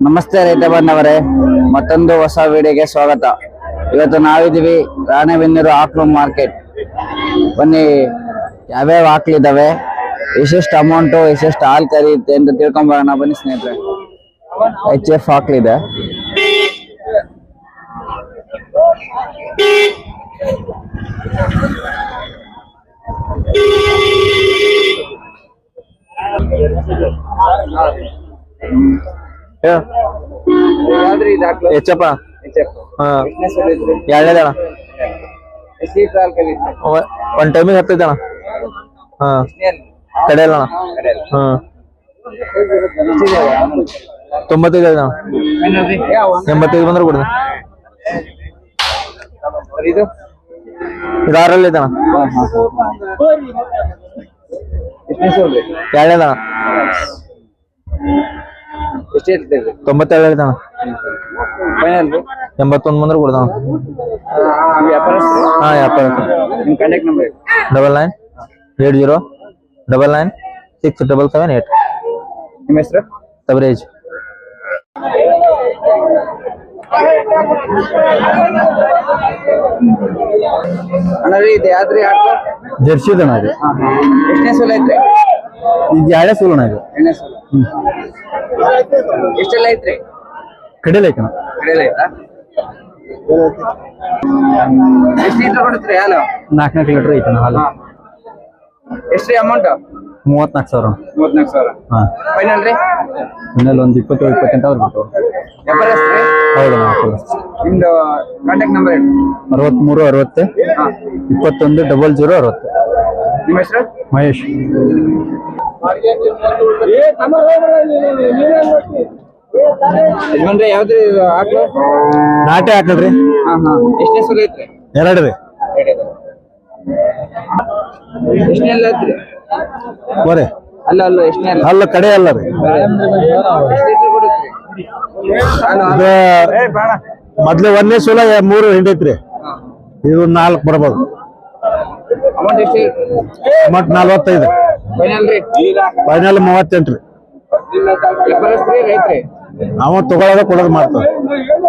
ನಮಸ್ತೆ ರೈತ ಬಂದವರೇ ಮತ್ತೊಂದು ಹೊಸ ವಿಡಿಯೋಗೆ ಸ್ವಾಗತ. ಇವತ್ತು ನಾವಿದ್ದೀವಿ ರಾಣೆಬೆನ್ನೂರು ಆಕ್ಳು ಮಾರ್ಕೆಟ್. ಬನ್ನಿ, ಯಾವ್ಯಾವ ಆಕ್ಳಿದಾವೆ ಎಷ್ಟೆಷ್ಟು ಅಮೌಂಟು, ಎಷ್ಟೆಷ್ಟು ಹಾಲು ಕರೀತೆ ಅಂತ ತಿಳ್ಕೊಂಬರೋಣ ಬನ್ನಿ ಸ್ನೇಹಿತರೆ. ಎಚ್ ಎಫ್ ಆಕ್ಳಿದೆ ಯಾವ್ದ್ರಿ ಇದು ಆಕ್ಳು ಹೆಚ್ಚಪ್ಪ ಎಚ್ ಎಫ್ ಹಾ ಎಷ್ಟನೇ ಸಲ ಇದ್ರಿ ಎರಡನೇದ ಅಣ್ಣ ಎಷ್ಟು ಲೀಟರ್ ಹಾಲು ಕರಿಯುತ್ತೆ ಒ- ಒಂದ್ ಟೈಮಿಗೆ ಹತ್ತೈತೆ ಅಣ್ಣ ಹಾ ಕಡೆಯಲ್ಲ ಅಣ್ಣ ಹಾ ತೊಂಬತ್ತೈದು ಐತೆ ಅಣ್ಣ ಎಂಬತ್ತೈದು ಬಂದ್ರೆ ಕೊಡ್ದೆ ಇದು ಇದು ಆರಲ್ಲಿ ಐತೆ ಅಣ್ಣ ಎಷ್ಟು ಹೇಳ್ತೀರಿ ತೊಂಬತ್ತೇಳು ಅಣ್ಣ ಫೈನಲ್ ರೀ ಎಂಬತ್ತೊಂದು ಬಂದ್ರೆ ಕೊಡ್ದೆ ಅಣ್ಣ ನೀವು ವ್ಯಾಪಾರಸ್ಥರು ಹಾ ಎಪ್ಪ ನಿಮ್ಮ contact number double nine eight zero double nine six double seven eight ನಿಮ್ಮ ಹೆಸರು? ಸಬರೇಜ್ ಅಣ್ಣ ರೀ ಇದು ಯಾವ್ದ್ರಿ ಆಟೋ ಜರ್ಸಿ ಅಣ್ಣ ಇದು. ಎಷ್ಟನೇ ಸಲ ಐತ್ರಿ ಇದು ಎರಡೇ ಸೂಲಣ್ಣ ಇದು. ಎರಡನೇ ಸಲ. ಎಷ್ಟೆಲ್ಲ ಐತ್ರಿ? ಕಡೆಯಲ್ಲ ಐತೆ ಅಣ್ಣ ಕಡೆಯಲ್ಲ ಐತಾ? ಎಷ್ಟು ಲೀಟರ್ ಕೊಡುತ್ತೀರಿ ಹಾಲು? ನಾಲ್ಕು ನಾಲ್ಕು ಲೀಟ್ರ್ ಐತೆ ಹಾಲು ಎಷ್ಟ್ರಿ ಅಮೌಂಟ್ ಮೂವತ್ನಾಲ್ಕು ಸಾವಿರ. ಮೂವತ್ನಾಲ್ಕು ಸಾವಿರ. ಹಾಂ. ಫೈನಲ್ ರೀ? ಫೈನಲ್ ಒಂದು ಇಪ್ಪತ್ತು ಇಪ್ಪತ್ತೆಂಟು ಅವ್ರು ಬಿಟ್ಟು ಹೌದು ನಿಮ್ದು ಕಾಂಟ್ಯಾಕ್ಟ್ ನಂಬರ್ ಏನು ಅರವತ್ಮೂರು ಅರವತ್ತು ಹಾಂ. ಇಪ್ಪತ್ತೊಂದು ಡಬಲ್ ಜೀರೋ ಅರವತ್ತು. ನಿಮ್ಮ ಹೆಸರು? ಮಹೇಶ್. ಯಜಮಾನ್ರೆ ಯಾವ್ದ್ರಿ ಆಕಳು ನಾಟೆ ಹಾಕಲ್ರಿ ಹಾಂ ಹಾಂ. ಎಷ್ಟನೇ ಸಲ ಐತ್ರಿ? ಎರಡು ರೀ ಎಷ್ಟನೇ ಅಲ್ಲ ಐತ್ರಿ? ಬರೇ ಅಲ್ಲ ಅಲ್ಲ ಎಷ್ಟನೇ ಅಲ್ಲ? ಅಲ್ಲ ಕಡೆ ಅಲ್ಲ ರೀ. ಇದು ಮೊದ್ಲು ಒಂದನೇ ಸಲ ಮೂರು ಹಿಂಡೈತ್ರಿ ಇದು ನಾಲ್ಕು ಬರ್ಬೋದು. ಅಮೌಂಟ್ ಎಷ್ಟು ಅಮೌಂಟ್ ನಲ್ವತ್ತೈದು. ಫೈನಲ್ ಮೂವತ್ತೆಂಟ್ರಿ ಫೈನಲ್ ಮೂವತ್ತೆಂಟು ರೀ. ವ್ಯಾಪಾರಸ್ಥರಿ ರೈತ್ರಿ. ನಾವು ತಗೊಳ್ಳೋದ ಕೊಡೋದು ಮಾಡ್ತೇವೆ.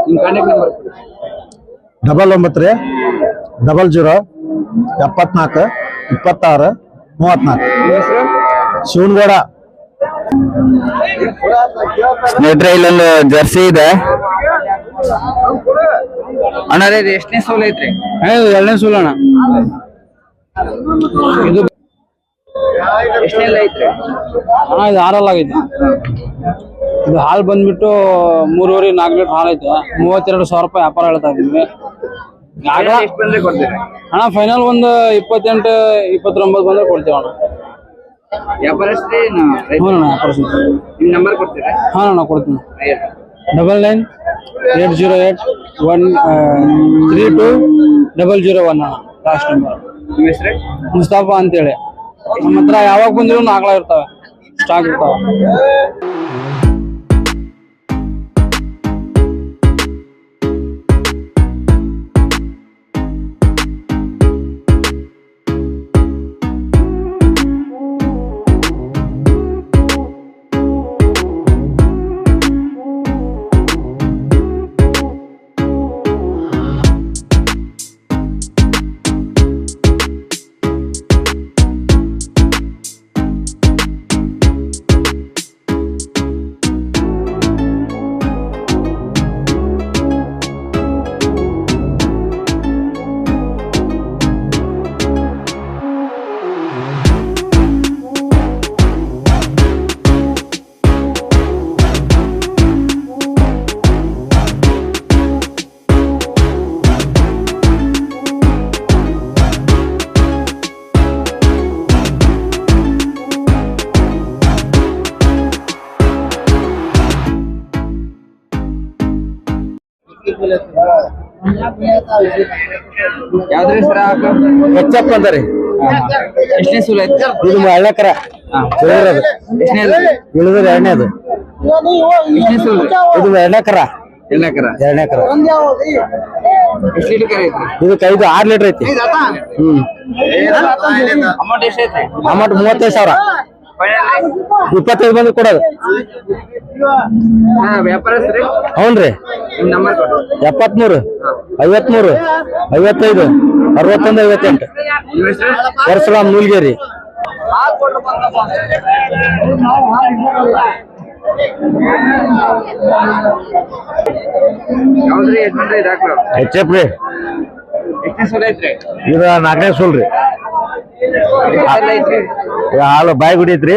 ನಿಮ್ಮ ಕಾಂಟ್ಯಾಕ್ಟ್ ನಂಬರ್ ಡಬಲ್ ಒಂಬತ್ತು ರೀ. ಡಬಲ್ ಜೀರೋ ಎಪ್ಪತ್ನಾಲ್ಕು ಇಪ್ಪತ್ತಾರು ಮೂವತ್ನಾಲ್ಕು. ಶಿವನಗೌಡ ಸ್ನೇಹಿತರೆ ಇಲ್ಲೊಂದು ಜರ್ಸಿ ಇದೆ. ಅಣ್ಣ ಎಷ್ಟನೇ ಸೋಲ್ ಐತ್ರಿ? ಎರಡನೇ ಸೋಲ ಅಣ್ಣ ಇದು ಐತ್ರಿ ಅಣ್ಣ ಇದು ಆರಲ್ ಆಗೈತೆ ಇದು ಹಾಲು ಬಂದ್ಬಿಟ್ಟು ಮೂರುವರೆ ನಾಲ್ಕು ಲೀಟರ್ ಹಾಲು ಐತೆ. ಮೂವತ್ತೆರಡು ಸಾವಿರ ರೂಪಾಯಿ ವ್ಯಾಪಾರ ಹೇಳ್ತಾ ಇದ್ದೀವಿ ಆಗ ಎಷ್ಟು ಬಂದ್ರೆ ಕೊಡ್ತೀರಿ? ಅಣ್ಣ ಫೈನಲ್ ಒಂದು ಇಪ್ಪತ್ತೆಂಟು ಇಪ್ಪತ್ತೊಂಬತ್ತು ಬಂದ್ರೆ ಕೊಡ್ತೀವಿ ಅಣ್ಣ. ವ್ಯಾಪಾರಸ್ಥರಿ ಹ್ಞೂ ಅಣ್ಣ ವ್ಯಾಪಾರ ಸಿಗ್ತದೆ. ನಿಮ್ಮ ನಂಬರ್ ಕೊಡ್ತೀರಾ? ಹಾಂ ಅಣ್ಣ ಕೊಡ್ತೀನಿ. ಹೇಳಿ. Double nine eight zero eight one three two double zero one ಅಣ್ಣ ಲಾಸ್ಟ್ ನಂಬರ್ ನಿಮ್ಮ ಹೆಸರು? ಮುಸ್ತಾಫಾ ಅಂತೇಳಿ. ನಮ್ಮ ಹತ್ರ ಯಾವಾಗ ಬಂದ್ರು ನಾಲ್ಕು ಇರ್ತಾವೆ. ಸ್ಟಾಕ್ ಇರ್ತಾವೆ. ಯಾವ್ದ್ರಿ ಸರ ಹಾಕು? ಹೆಚ್ಚಪ್ಪ ಅಂತಾರಿ ಎಷ್ಟನೇ ಸೂಲ್ ಐತಿ? ಇದು ಹಳ್ಳಕರ ಇಳಿದ್ರದು ಎಷ್ಟನೇ ಇಳಿದ್ರ ಎರಡನೇದು. ಎಷ್ಟನೇ ಸೂಲ್? ಇದು ಎರಡನೇಕರ. ಎಲ್ಲಕರ ಎರಡನೇಕರ. ಎಷ್ಟು ಲೀಟರ್ ಕರ ಐತ್ರಿ? ಇದಕ್ಕೆ ಐದು ಆರು ಲೀಟರ್ ಐತಿ. ಹ್ಮ್. ಅಮೌಂಟ್ ಮೂವತ್ತೈದು ಸಾವಿರ. ಇಪ್ಪತ್ತೈದು ಬಂದು ಕೊಡೋದು. ಹೌನ್ರಿ ಎಪ್ಪತ್ಮೂರು ಐವತ್ಮೂರು ಐವತ್ತೈದು ಅರವತ್ತೊಂದು ಐವತ್ತೆಂಟು. ಪರಶುರಾಮ್ ನೂಲ್ಗೇರಿ ಯಜಮಾನ್ರಿ ಇದು ನಾಲ್ಕನೇ ಸುಲ್ರಿ ಹಾಲು ಬಾಯಿ ಕುಡಿಯತ್ರಿ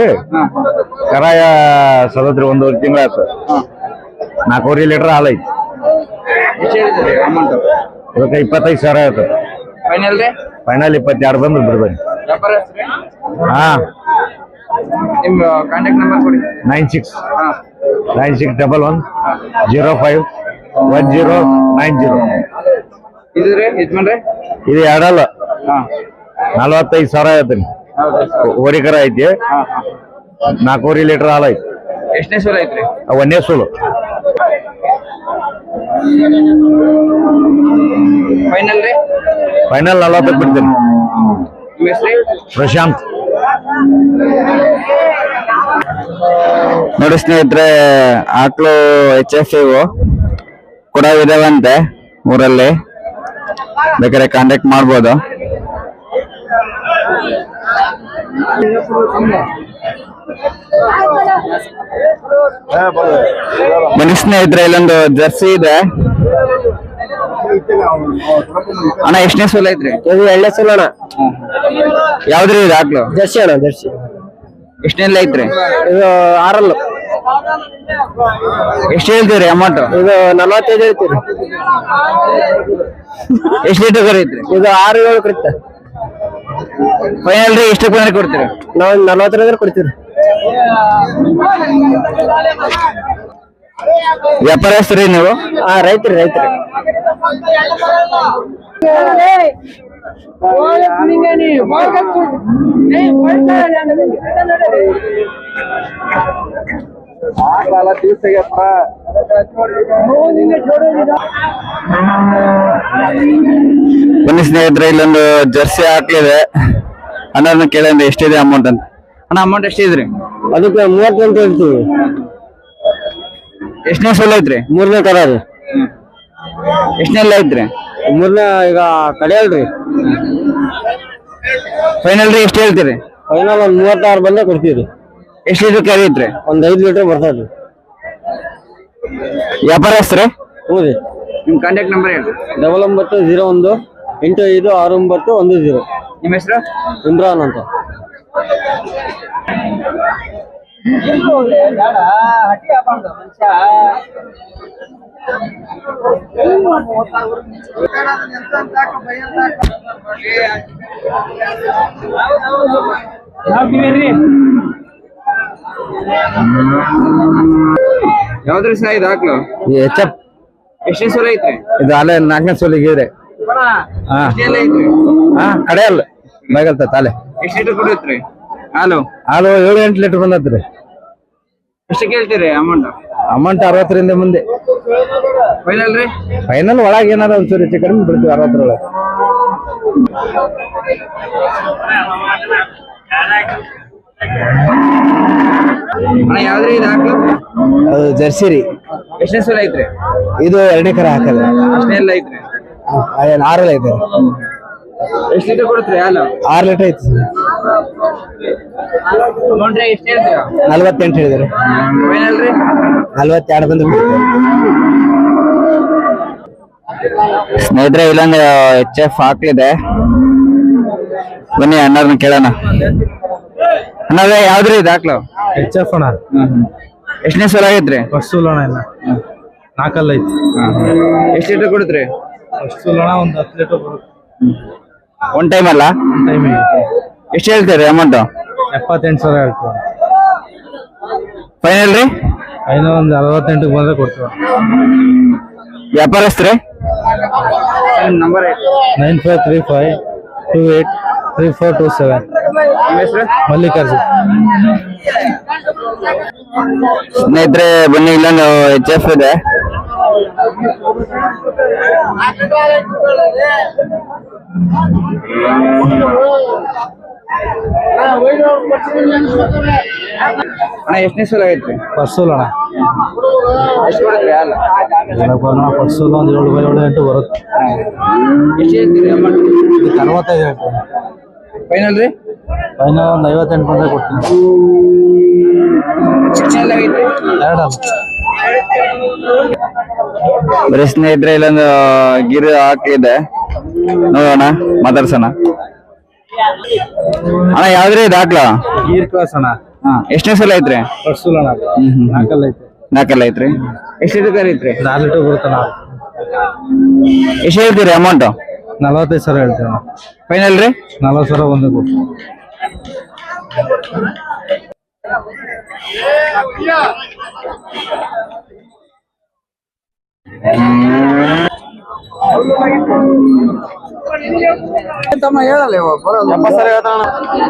ಕರಾಯ ಸದತ್ರಿ ಒಂದೂವರೆ ತಿಂಗಳ ಆಯ್ತು ನಾಲ್ಕೂವರೆ ಲೀಟರ್ ಹಾಲು ಐತಿ. ಇದಕ್ಕೆ ಇಪ್ಪತ್ತೈದು ಸಾವಿರ ಆಯ್ತು. ಫೈನಲ್ ಇಪ್ಪತ್ತೆರಡು ಬಂದ್ರೆ ವ್ಯಾಪಾರಸ್ತ್ರಿ ಹಾ. ನಿಮ್ ಕಾಂಟ್ಯಾಕ್ಟ್ ನಂಬರ್ ಕೊಡಿ. Nine six nine six double one zero five one zero nine zero. ಇದು ರೀ ಯಜಮಾನ್ರಿ? ಇದು ಎರಡಲ್ಲ. ಹಾ. ನಲವತ್ತೈದು ಸಾವಿರ ಸರ್? ಓರಿಕರ ಐತಿ. ನಾಲ್ಕೂವರೆ ಲೀಟರ್ ಹಾಲು ಐತಿ. ಎಷ್ಟನೇ ಸಲ ಐತ್ರಿ? ಒಂದೇ ಸೋಲು ಫೈನಲ್ ರೀ ಫೈನಲ್ ನಲವತ್ತಕ್ಕೆ ಬಿಡ್ತೀನಿ. ನಿಮ್ಮ ಹೆಸರು? ಪ್ರಶಾಂತ್. ನೋಡಿ ಸ್ನೇಹಿತರೆ ಆಕಳು ಎಚ್ ಎಫ್ ಇವು ಕೂಡ ಇದಾವಂತೆ ಊರಲ್ಲಿ. ಬೇಕಾದ್ರೆ ಕಾಂಟ್ಯಾಕ್ಟ್ ಮಾಡ್ಬೋದು? ಬನ್ನಿ ಇದ್ರೆ ಇಲ್ಲೊಂದು ಜರ್ಸಿ ಇದೆ. ಅಣ್ಣ ಎಷ್ಟನೇ ಸೋಲ ಐತ್ರಿ? ಇದು ಎಳ್ಳೆ ಸೋಲ ಅಣ್ಣ. ಯಾವ್ದ್ರಿ ಇದು ಹಾಕ್ಲು? ಜರ್ಸಿ ಅಣ್ಣ ಜರ್ಸಿ. ಎಷ್ಟನೇ ಐತ್ರಿ? ಇದು ಆರಲ್ಲು. ಎಷ್ಟು ಹೇಳ್ತೀರಿ ಅಮೌಂಟ್ ಇದು ನಲವತ್ತೈದು ಹೇಳ್ತೀರಿ. ಎಷ್ಟು ಲೀಟರ್ ಕರೀತ್ರಿ ಇದು ಆರು ಏಳು ಕರಿತ ಫೈನಲ್ ರೀ ಎಷ್ಟು ಬಂದ್ರೆ ಕೊಡ್ತೀರಿ? ನಾವು ನಲವತ್ತೈದು ವ್ಯಾಪಾರ ವ್ಯಾಪಾರಸ್ಥರಿ ನೀವು? ಹಾ ರೈತರಿ ರೈತರಿ. ಬನ್ನಿ ಸ್ನೇಹಿತರೆ ಇಲ್ಲೊಂದು ಜರ್ಸಿ ಹಾಕ್ಲಿದೆ. ಅಣ್ಣನ ಕೇಳಿದ್ರೆ ಎಷ್ಟಿದೆ ಅಮೌಂಟ್ ಅಂತ. ಅಣ್ಣ ಅಮೌಂಟ್ ಎಷ್ಟಿದ್ರಿ? ಅದಕ್ಕೆ ಮೂವತ್ತೆಂಟು ಹೇಳ್ತೀವಿ. ಎಷ್ಟನೇ ಸೋಲ್ ಐತ್ರಿ? ಮೂರನೇ ಕರ ಎಷ್ಟನೇ ಎಷ್ಟನೆಲ್ಲ ಐತ್ರಿ? ಮೂರನೇ ಈಗ ಕಡೆಯಲ್ರಿ. ಫೈನಲ್ ರೀ ಎಷ್ಟು ಹೇಳ್ತೀರಿ? ಫೈನಲ್ ಒಂದು ಮೂವತ್ತಾರು ಬಂದೇ ಕೊಡ್ತೀವಿ. ರೀ ಎಷ್ಟು ಲೀಟರ್ ಕರೀತ್ರಿ ಒಂದ್ ಐದು ಲೀಟರ್ ಅದು ವ್ಯಾಪಾರಸ್ತ್ರೆ ಹ್ಞೂ ರೀ. ನಿಮ್ ಕಾಂಟ್ಯಾಕ್ಟ್ ನಂಬರ್ ಹೇಳಿ ಡಬಲ್ ಒಂಬತ್ತು ಜೀರೋ ಒಂದು ಎಂಟು ಐದು ಆರು ಒಂಬತ್ತು ಒಂದು ಜೀರೋ ನಿಮ್ಮ ಹೆಸರು? ಇಮ್ರಾನ್ ಅಂತ. ಯಾವ್ದ್ರಿ ಸಹ ಇದು ಹಾಕ್ಲು? H F. ಎಷ್ಟನೇ ಸಲ ಐತ್ರಿ? ಇದು ಅಲೆ ನಾಲ್ಕನೇ ಸೋಲಿಗೆ ಹಾ. ಎಷ್ಟೆಲ್ಲ ಐತ್ರಿ? ಹಾ ಕಡೆಯಲ್ಲ ಬಾಗಲ್ತ ತಾಲೆ. ಎಷ್ಟು ಲೀಟರ್ ಕೊಡುತ್ರಿ ಹಾಲು? ಹಾಲು ಏಳು ಎಂಟು ಲೀಟರ್ ಬಂದತ್ರಿ ಎಷ್ಟು ಕೇಳ್ತೀರಿ ಅಮೌಂಟ್ ಅಮೌಂಟ್ ಅರವತ್ತರಿಂದ ಮುಂದೆ. ಫೈನಲ್ ರೀ? ಫೈನಲ್ ಒಳಗೆ ಏನಾರ ಒಂಚೂರು ಹೆಚ್ಚು ಕಡಿಮೆ ಬಿಡ್ತೀವಿ ಅರವತ್ತರೊಳಗೆ. ಅಣ್ಣ ಯಾವ್ದ್ರಿ ಇದು ಹಾಕ್ಲು? ಅದು ಜರ್ಸಿ ರೀ. ಎಷ್ಟನೇ ಸಲ ಐತ್ರಿ? ಇದು ಎರಡನೇ ಕರ ಹಾಕಲ್ಲ. ಎಷ್ಟನೆಲ್ಲ ಐತ್ರಿ? ಆರು ಐತೆ ಎಷ್ಟು ಲೀಟರ್ ಕೊಡುತ್ರಿ ಹಾಲು? ಆರು ಲೀಟರ್ ಐತಿ ಎಷ್ಟು ಹೇಳ್ತೀರಾ? ನಲ್ವತ್ತೆಂಟು ಹೇಳಿದಾರೆ. ಫೈನಲ್ ರೀ ನಲ್ವತ್ತೆರಡು ಬಂದು ಸ್ನೇಹಿತರೆ ಇಲ್ಲೊಂದು ಎಚ್ ಎಫ್ ಹಾಕ್ಲಿದೆ. ಬನ್ನಿ ಅಣ್ಣವ್ರನ್ನ ಕೇಳೋಣ. ಅಣ್ಣವ್ರೆ ಯಾವ್ದ್ರಿ ದಾಖಲು? ಎಚ್ ಎಫ್ ಅಣ್ಣ. ಎಷ್ಟನೇ ಸಲ ಆಗೈತ್ರಿ? ಫಸ್ಟ್ ಲೋಣ ಅಣ್ಣ ಇಲ್ಲ ನಾಲ್ಕಲ್ಲ ಐತಿ. ಎಷ್ಟು ಲೀಟರ್ ಕೊಡುತ್ರಿ? ಫಸ್ಟ್ ಸೋಲು ಅಣ್ಣ ಒಂದು ಹತ್ತು ಲೀಟರ್ ಬರುತ್ತೆ. ಒನ್ ಟೈಮ್ ಅಲ್ಲ? ಟೈಮ್ ಎಷ್ಟು ಹೇಳ್ತೀರಿ ಅಮೌಂಟ್ ಎಪ್ಪತ್ತೆಂಟು ಸಾವಿರ ಹೇಳ್ತೀವಿ ಫೈನಲ್ ರೀ? ಐನೂರ ಒಂದು ಅರವತ್ತೆಂಟಕ್ಕೆ ಬಂದ್ರೆ ಕೊಡ್ತೀವಿ ವ್ಯಾಪಾರಸ್ತ್ರಿ number nine five three five two eight three four two seven. Mallikarjun. ಸ್ನೇಹಿತರೆ ಬನ್ನಿ ಇಲ್ಲೊಂದು ಎಚ್ ಎಫ್ ಇದೆ. ಅಣ್ಣ ಎಷ್ಟನೇ ಸಲ ಐತ್ರಿ ಪರ್ಸೂಲ್ ಅಣ್ಣ. ಎಷ್ಟು ಹಾಲು? ಪರ್ಸೂಲ್ ಒಂದು ಏಳು ಎಂಟು ಬರುತ್ತೆ. ಎಷ್ಟು ಹೇಳ್ತೀರಿ ಅಮೌಂಟ್? ಇದಕ್ಕೆ ಅರವತ್ತೈದು ಹೇಳ್ತೀನಿ. ಫೈನಲ್ ರೀ? ಫೈನಲ್ ಒಂದು ಐವತ್ತೆಂಟು ಬಂದರೆ ಕೊಡ್ತೀನಿ. ಬರೀ ಸ್ನೇಹಿತರೆ ಇಲ್ಲೊಂದು ಗಿರಿ ಹಾಕಿದೆ. ನೋಡೋಣ ಮಾತಾಡ್ಸೋಣ. ಅಣ್ಣ ಯಾವ್ದ್ರಿ ಇದು ಹಾಕ್ಲಾ? ಗೀರ್ ಕ್ಲಾಸ್ ಅಣ್ಣ. ಎಷ್ಟನೇ ಸಲ ಐತ್ರಿ? ಪರ್ಸೂಲ್ ಅಣ್ಣ. ಹ್ಮ್ ಹ್ಮ್ ನಾಲ್ಕಲ್ಲ ಐತೆ ನಾಲ್ಕಲ್ಲ ಐತ್ರಿ? ಎಷ್ಟು ಇದಕ್ಕೆ ಐತ್ರಿ? ನಾಲ್ಕು ಲೀಟರ್ ಬರುತ್ತೆ ನಾವು ಎಷ್ಟು ಹೇಳ್ತೀರಿ ಅಮೌಂಟ್ ನಲವತ್ತೈದು ಸಾವಿರ ಹೇಳ್ತೀವಿ ಅಣ್ಣ. ಫೈನಲ್ ರೀ? ನಲವತ್ತು ಸಾವಿರ ಒಂದು ಕೊಟ್ಟು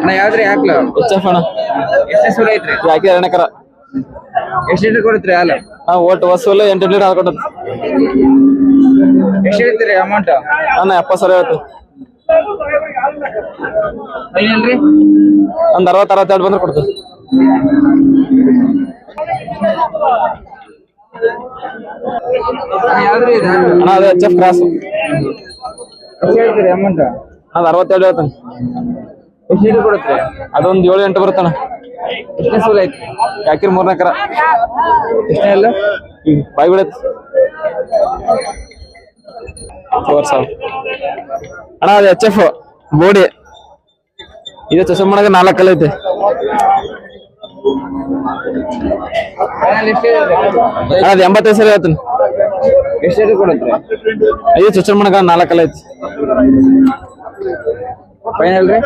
ಅಣ್ಣ ಯಾವ್ದ್ರಿ ಹಾಕ್ಲ ಎಚ್ ಅಣ್ಣ ಎಷ್ಟನೇ ಸಲ ಐತ್ರಿ ಯಾಕೆ ಎರಡನೇಕರ ಎಷ್ಟು ಲೀಟರ್ ಕೊಡುತ್ರಿ ಹಾಲು ಹಾ ಒಟ್ಟು ವಸೂಲು ಎಂಟು ಲೀಟರ್ ಹಾಕೊಟ್ಟದ ಎಷ್ಟು ಅಮೌಂಟ್ ಅಣ್ಣ, ಎಪ್ಪತ್ತು ಸಾವಿರ ಹೇಳ್ತು ಒಂದ್ ಒಂದು ಅರವತ್ತು ಅರವತ್ತೆರಡು ಬಂದ್ರೆ ಕೊಡ್ತೀವಿ. ಅಣ್ಣ ಯಾವ್ದ್ರಿ ಇದು ಅಣ್ಣ ಅದು ಎಚ್ ಎಫ್ ಕ್ರಾಸ್ ಎಷ್ಟು ಹೇಳ್ತೀರಿ ಅಮೌಂಟ್ ಅದು ಅರವತ್ತೆರಡು ಹೇಳ್ತಾನೆ. ಎಷ್ಟು ಅದೊಂದು ಏಳು ಎಂಟು ಬರುತ್ತಣ್ಣ. ಎಷ್ಟನೇ ಸಲ ಐತ್ರಿ ಯಾಕಿರ್ ಮೂರನೇ ಕರ. ಎಷ್ಟನೇ ಅಲ್ಲ? ಬಾಯ್ ಬಿಡತ್ತೆ ಫೋರ್ ಸಾವಿರ ಅಣ್ಣ ಅದು ಎಚ್ ಎಫ್ ಬೋಡಿ. ಇದು ಚಶ್ಮಣಗ ನಾಲ್ಕಲ್ಲ ಐತೆ. ಅದು ಎಂಬತ್ತೈದು ಸರಿ ಎಷ್ಟು ಕೊಡುತ್ತೆ? ಕೊಡುತ್ರಿ ಇದು ಚಶ್ಮಣಗ ನಾಲ್ಕಲ್ಲ ಐತಿ. ಫೈನಲ್ ರೀ?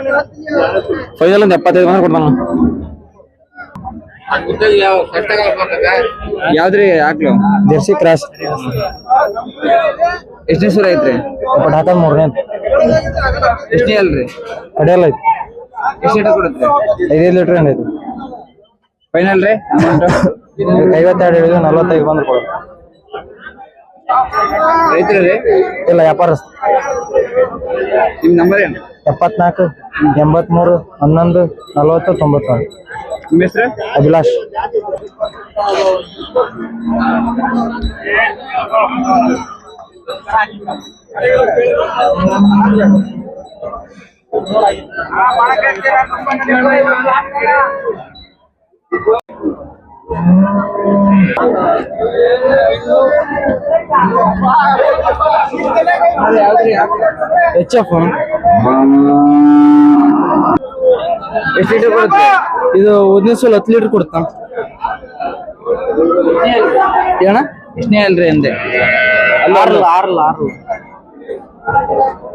ಫೈನಲ್ ಒಂದು ಎಪ್ಪತ್ತೈದು ಬಂದ್ರೆ ಕೊಡ್ತಾನ ಯಾವ್ದ್ರಿ ಹಾಕ್ಲು? Jersey cross. ಎಷ್ಟನೇ ಸರಿ ಐತ್ರಿ? ಪಟಾಕ ಮೂರನೇ ಎಷ್ಟನೇ ಅಲ್ರಿ? ಕಡೆಯಲ್ಲ ಐತಿ ಎಷ್ಟು ಲೀಟರ್ ಕೊಡುತ್ತೆ? ಐದೈದು ಲೀಟ್ರ್ ಏನೈತಿ ಫೈನಲ್ ರೀ? ಐವತ್ತೆರಡು ಹೇಳಿದ್ರೆ ನಲ್ವತ್ತೈದು ಬಂದ್ರೆ ಕೊಡೋದು. ರೈತರ ರೀ? ಇಲ್ಲ ವ್ಯಾಪಾರಸ್ಥ ನಿಮ್ ನಂಬರ್ ಏನು? ಎಪ್ಪತ್ನಾಲ್ಕು ಎಂಬತ್ಮೂರು ಹನ್ನೊಂದು ನಲವತ್ತು ತೊಂಬತ್ತೊಂದು ನಿಮ್ಮ ಹೆಸರು? ಅಭಿಲಾಷ್. ಎಚ್ ಎಫ್ ಎಷ್ಟು ಲೀಟರ್ ಕೊಡುತ್ತೆ ಇದು ಉದ್ದಿನ ಸಲ ಹತ್ತು ಲೀಟರ್ ಕೊಡ್ತಾ ಏನ? ಎಷ್ಟನೇ ಅಲ್ರಿ ಅಂದೆ? ಆರಲ್ಲ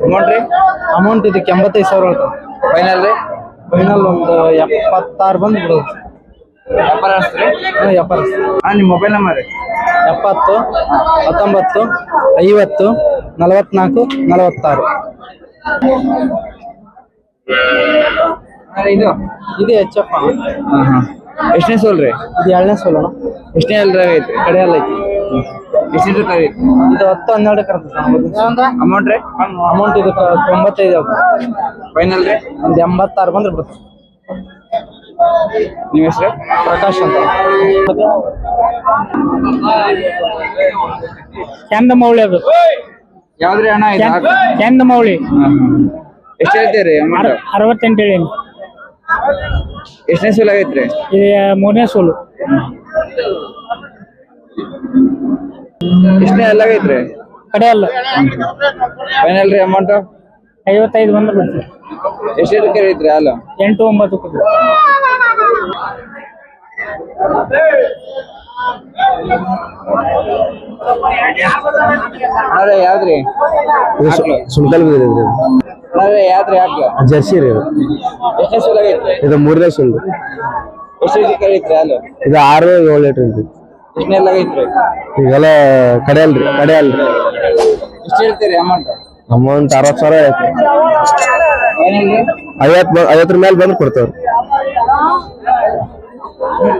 ಅಮೌಂಟ್ ರೀ? ಅಮೌಂಟ್ ಇದಕ್ಕೆ ಎಂಬತ್ತೈದು ಸಾವಿರ ಹೇಳ್ತಾನೆ ಫೈನಲ್ ರೀ? ಫೈನಲ್ ಒಂದು ಎಪ್ಪತ್ತಾರು ಬಂದು ಬಿಡೋದು. ವ್ಯಾಪಾರ ಅಷ್ಟ್ರಿ ಹ್ಮ್, ವ್ಯಾಪಾರ ಹಾಂ ನಿಮ್ಮ ಮೊಬೈಲ್ ನಂಬರ್ ರೀ? ಎಪ್ಪತ್ತು ಹತ್ತೊಂಬತ್ತು ಐವತ್ತು ನಲವತ್ನಾಲ್ಕು ನಲವತ್ತಾರು. ಇದು? ಇದು ಹೆಚ್ಚಪ್ಪ ಹಾಂ ಹಾಂ. ಎಷ್ಟನೇ ಸೋಲ್ ರೀ? ಇದು ಎರಡನೇ ಸೋಲಣ ಎಷ್ಟನೇ ಅಲ್ರಾಗ ಕಡೆ ಎಲ್ಲ ಐತಿ. ಎಷ್ಟು ಕರಿ ಇದು ಹತ್ತು ಹನ್ನೆರಡು ಕರ್ತದೆ ಅಮೌಂಟ್ ರೀ? ಅಮೌಂಟ್ ಇದಕ್ಕೆ ತೊಂಬತ್ತೈದು ಆಗ್ತದೆ. ಫೈನಲ್ ರೀ? ಒಂದು ಎಂಬತ್ತಾರು ಬಂದ್ರೆ ಬರ್ತದೆ. ನಿಮ್ಮ ಹೆಸರು? ಪ್ರಕಾಶ್ ಅಂತ. ಚಂದಮೌಳಿ ಅದು. ಯಾವ್ದ್ರಿ ಅಣ್ಣ ಇದು? ಮೌಳಿ. ಎಷ್ಟು ಹೇಳ್ತೀರಿ ಅರವತ್ತೆಂಟು ಹೇಳಿ. ಎಷ್ಟನೇ ಸೋಲು ಆಗೈತ್ರಿ? ಇದು ಮೂರನೇ ಸೋಲು. ಎಷ್ಟನೇ ಅಲ್ಲಾಗೈತ್ರಿ ಕಡೆ ಅಲ್ಲ. ಫೈನಲ್ ರೀ ಅಮೌಂಟ್ ಐವತ್ತೈದು ಬಂದ್ರೆ ಬಿಡ್ತೀವಿ ಎಷ್ಟು ಐತ್ರಿ ಹಾಲು? ಎಂಟು ಒಂಬತ್ತು ಕೊಡ್ತೀವಿ. ಅದೇ ಯಾವ್ದ್ರಿ? ಅದೇ ಯಾವ್ದ್ರಿ ಹಾಕ್ಲು? ಜರ್ಸಿ ರೀ ಇದು. ಇದು ಮೂರನೇ ಸುಲ್ ಎಷ್ಟು ಲೀಟರ್ ಐತ್ರಿ ಹಾಲು? ಇದು ಆರು ಏಳು ಲೀಟರ್ ಅಲ್ಲಾಗೈತ್ರಿ ಈಗೆಲ್ಲ ಕಡೆ ಅಲ್ರಿ ಕಡೆ ಅಲ್ರಿ. ಎಷ್ಟು ಹೇಳ್ತೀರಿ ಅಮೌಂಟ್ ಅಮೌಂಟ್ ಅರವತ್ತು ಸಾವಿರ ಐತಿ. ಐವತ್ತು ಐವತ್ತರ ಮೇಲೆ ಬಂದು ಕೊಡ್ತೇವ್ರಿ.